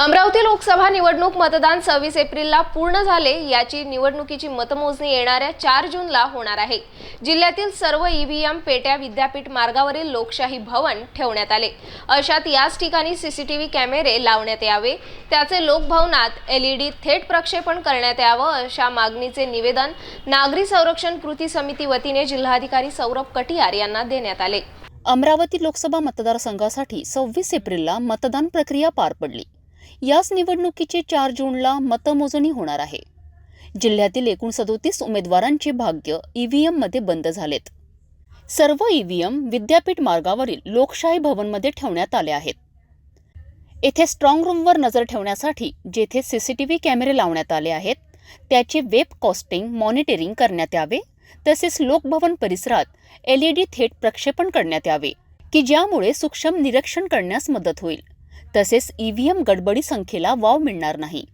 अमरावती लोकसभा निवडणूक मतदान सव्वीस एप्रिलला पूर्ण झाले याची निवडणुकीची मतमोजणी येणाऱ्या चार जूनला होणार आहे. जिल्ह्यातील सर्व ईव्हीएम पेट्या विद्यापीठ मार्गावरील लोकशाही भवन ठेवण्यात आले. अशात याच ठिकाणी सीसीटीव्ही कॅमेरे लावण्यात यावे. त्याचे लोकभवनात एलईडी थेट प्रक्षेपण करण्यात यावं अशा मागणीचे निवेदन नागरी संरक्षण कृती समिती वतीने जिल्हाधिकारी सौरभ कटियार यांना देण्यात आले. अमरावती लोकसभा मतदारसंघासाठी सव्वीस एप्रिलला मतदान प्रक्रिया पार पडली. याच निवडणुकीचे चार जूनला मतमोजणी होणार आहे. जिल्ह्यातील एकूण सदोतीस उमेदवारांचे भाग्य ईव्हीएममध्ये बंद झालेत. सर्व ईव्हीएम विद्यापीठ मार्गावरील लोकशाही भवनमध्ये ठेवण्यात आले आहेत. येथे स्ट्रॉंग रूमवर नजर ठेवण्यासाठी जेथे सीसीटीव्ही कॅमेरे लावण्यात आले आहेत त्याचे वेब कॉस्टिंग मॉनिटरिंग करण्यात यावे तसेच लोकभवन परिसरात एलईडी थेट प्रक्षेपण करण्यात यावे की ज्यामुळे सूक्ष्म निरीक्षण करण्यास मदत होईल. तसेच ईव्हीएम गडबडी संख्येला वाव मिळणार नाही.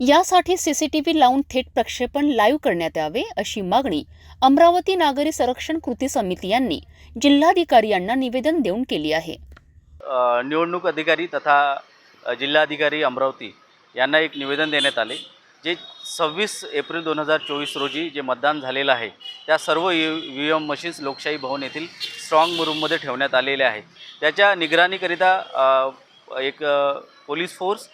यासाठी सीसीटीव्ही लावून थेट प्रक्षेपण लाईव्ह करण्यात यावे अशी मागणी अमरावती नागरी संरक्षण कृती समिती यांनी जिल्हाधिकारी यांना निवेदन देऊन केली आहे. निवडणूक अधिकारी तथा जिल्हाधिकारी अमरावती यांना एक निवेदन देण्यात आले जे सव्वीस एप्रिल दोन हजार चोवीस रोजी जे मतदान झालेलं आहे त्या सर्व ई व्ही एम मशीन्स लोकशाही भवन येथील स्ट्रॉंग रूममध्ये ठेवण्यात आलेले आहे त्याच्या निगराणीकरिता एक पोलीस फोर्स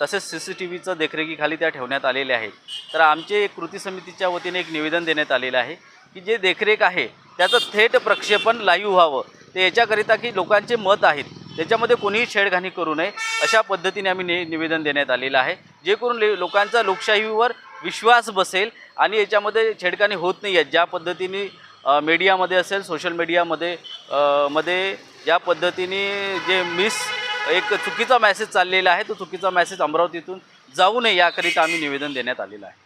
तसेच सी सी टी व्हीचं देखरेखीखाली त्या ठेवण्यात आलेल्या आहेत तर आमचे एक कृती समितीच्या वतीने एक निवेदन देण्यात आलेलं आहे की जे देखरेख आहे त्याचं थेट प्रक्षेपण लाईव्ह व्हावं. ते याच्याकरिता की लोकांचे मत आहेत त्याच्यामध्ये कोणीही छेडखानी करू नये अशा पद्धतीने आम्ही नि निवेदन देण्यात आलेलं आहे. जे करून ले लोकांचा लोकशाहीवर विश्वास बसेल आणि याच्यामध्ये छेडखानी होत नाही आहे ज्या पद्धतीने मीडियामध्ये असेल सोशल मीडियामध्ये मध्ये ज्या पद्धतीने जे मिस एक चुकीचा मेसेज चाललेला आहे. तो चुकीचा मेसेज अमरावतीतून जाऊ नये याकरिता आम्ही निवेदन देण्यात आलेलं आहे.